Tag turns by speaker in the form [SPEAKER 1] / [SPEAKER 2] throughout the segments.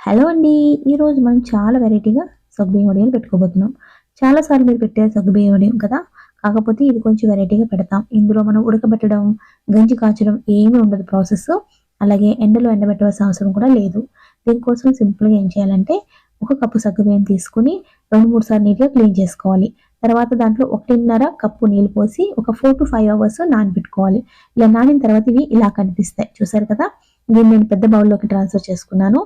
[SPEAKER 1] Hello అండి. ఈరోజు మనం చాలా వెరైటీగా సగ్గుబియ్యం వడియాలు పెట్టుకోబోతున్నాం. చాలాసార్లు మీరు పెట్టేది సగ్గుబియ్యం వడియం కదా? కాకపోతే ఇది కొంచెం వెరైటీగా పెడతాం. ఇందులో మనం ఉడకబెట్టడం గంజి కాచడం ఏమీ ఉండదు ప్రాసెస్. అలాగే ఎండలో ఎండబెట్టవలసిన అవసరం కూడా లేదు. దీనికోసం సింపుల్గా ఏం చేయాలంటే ఒక కప్పు సగ్గుబియ్యం తీసుకుని రెండు మూడు సార్లు నీట్గా క్లీన్ చేసుకోవాలి. తర్వాత దాంట్లో ఒకటిన్నర కప్పు నీళ్ళు పోసి ఒక ఫోర్ టు ఫైవ్ అవర్స్ నానబెట్టుకోవాలి. ఇలా నానిన తర్వాత ఇవి ఇలా కనిపిస్తాయి. చూసారు కదా? దీన్ని నేను పెద్ద బౌల్లోకి ట్రాన్స్ఫర్ చేసుకున్నాను.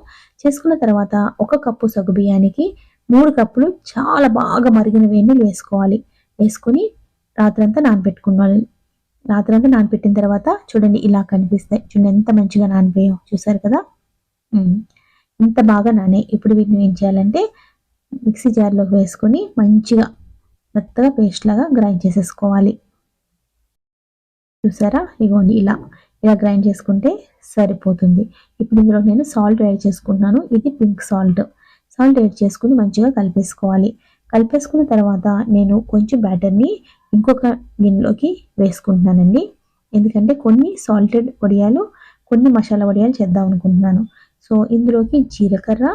[SPEAKER 1] చేసుకున్న తర్వాత ఒక కప్పు సగ్గు బియ్యానికి మూడు కప్పులు చాలా బాగా మరిగిన వేడినీళ్ళు వేసుకోవాలి. వేసుకొని రాత్రంతా నానబెట్టుకోవాలి. రాత్రంతా నానబెట్టిన తర్వాత చూడండి ఇలా కనిపిస్తాయి. చూడండి ఎంత మంచిగా నానిపోయాం చూసారు కదా? ఇంత బాగా నానే ఇప్పుడు వీటిని ఏం చేయాలంటే మిక్సీ జార్లోకి వేసుకొని మంచిగా మెత్తగా పేస్ట్ లాగా గ్రైండ్ చేసేసుకోవాలి. చూసారా? ఇగోండి ఇలా. ఇలా గ్రైండ్ చేసుకుంటే సరిపోతుంది. ఇప్పుడు ఇందులో నేను సాల్ట్ యాడ్ చేసుకుంటున్నాను. ఇది పింక్ సాల్ట్ సాల్ట్ యాడ్ చేసుకుని మంచిగా కలిపేసుకోవాలి. కలిపేసుకున్న తర్వాత నేను కొంచెం బ్యాటర్ని ఇంకొక గిన్నెలోకి వేసుకుంటున్నానండి. ఎందుకంటే కొన్ని సాల్టెడ్ వడియాలు కొన్ని మసాలా వడియాలు చేద్దాం అనుకుంటున్నాను. సో ఇందులోకి జీలకర్ర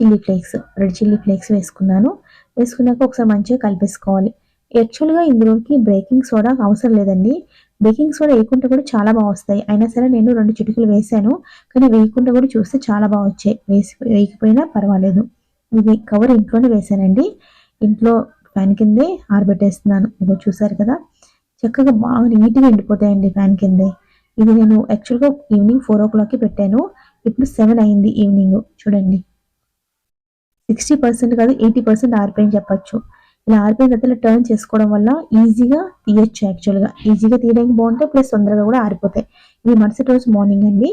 [SPEAKER 1] chilli flakes red chilli flakes వేసుకున్నాను. వేసుకున్నాక ఒకసారి మంచిగా కలిపేసుకోవాలి. యాక్చువల్గా ఇందులోకి బ్రేకింగ్ సోడా అవసరం లేదండి. బేకింగ్ సోడా వేయకుండా కూడా చాలా బాగా వస్తాయి. అయినా సరే నేను రెండు చిటికలు వేసాను కానీ వేయకుండా కూడా చూస్తే చాలా బాగా వచ్చాయి. వేసి వేయకపోయినా పర్వాలేదు. ఇది కవర్ ఇంట్లోనే వేసానండి ఇంట్లో ఫ్యాన్ కిందే ఆరబెట్టేస్తున్నాను. ఇగో చూసారు కదా? చక్కగా బాగా నీట్గా ఎండిపోతాయండి ఫ్యాన్ కిందే. ఇది నేను యాక్చువల్గా ఈవినింగ్ ఫోర్ ఓ క్లాక్కి పెట్టాను. ఇప్పుడు సెవెన్ అయింది ఈవినింగ్. చూడండి. సిక్స్టీ పర్సెంట్ కాదు ఎయిటీ పర్సెంట్ ఆరిపోయింది చెప్పచ్చు. ఇలా ఆరిపోయిన తర్వాత ఇలా టర్న్ చేసుకోవడం వల్ల ఈజీగా తీయచ్చు యాక్చువల్గా ఈజీగా తీయడానికి బాగుంటాయి ప్లస్ తొందరగా కూడా ఆరిపోతాయి. ఇవి మరుసటి రోజు మార్నింగ్ అండి.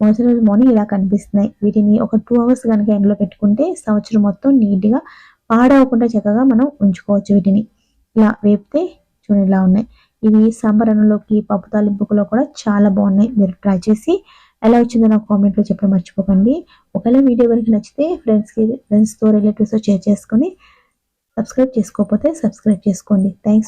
[SPEAKER 1] మరుసటి రోజు మార్నింగ్ ఇలా కనిపిస్తున్నాయి. వీటిని ఒక టూ అవర్స్ కనుక ఎండలో పెట్టుకుంటే సంవత్సరం మొత్తం నీట్గా పాడవకుండా చక్కగా మనం ఉంచుకోవచ్చు వీటిని. ఇలా వేపితే చూడండి ఇలా ఉన్నాయి. ఇవి సాంబార్ అన్నంలోకి పప్పు తాలింపులో కూడా చాలా బాగున్నాయి. మీరు ట్రై చేసి ఎలా వచ్చిందో నాకు కామెంట్లో చెప్పడం మర్చిపోకండి. ఒకవేళ వీడియో కనుక నచ్చితే ఫ్రెండ్స్కి ఫ్రెండ్స్తో రిలేటివ్స్తో షేర్ చేసుకొని సబ్స్క్రైబ్ చేసుకోకపోతే సబ్స్క్రైబ్ చేసుకోండి. థ్యాంక్స్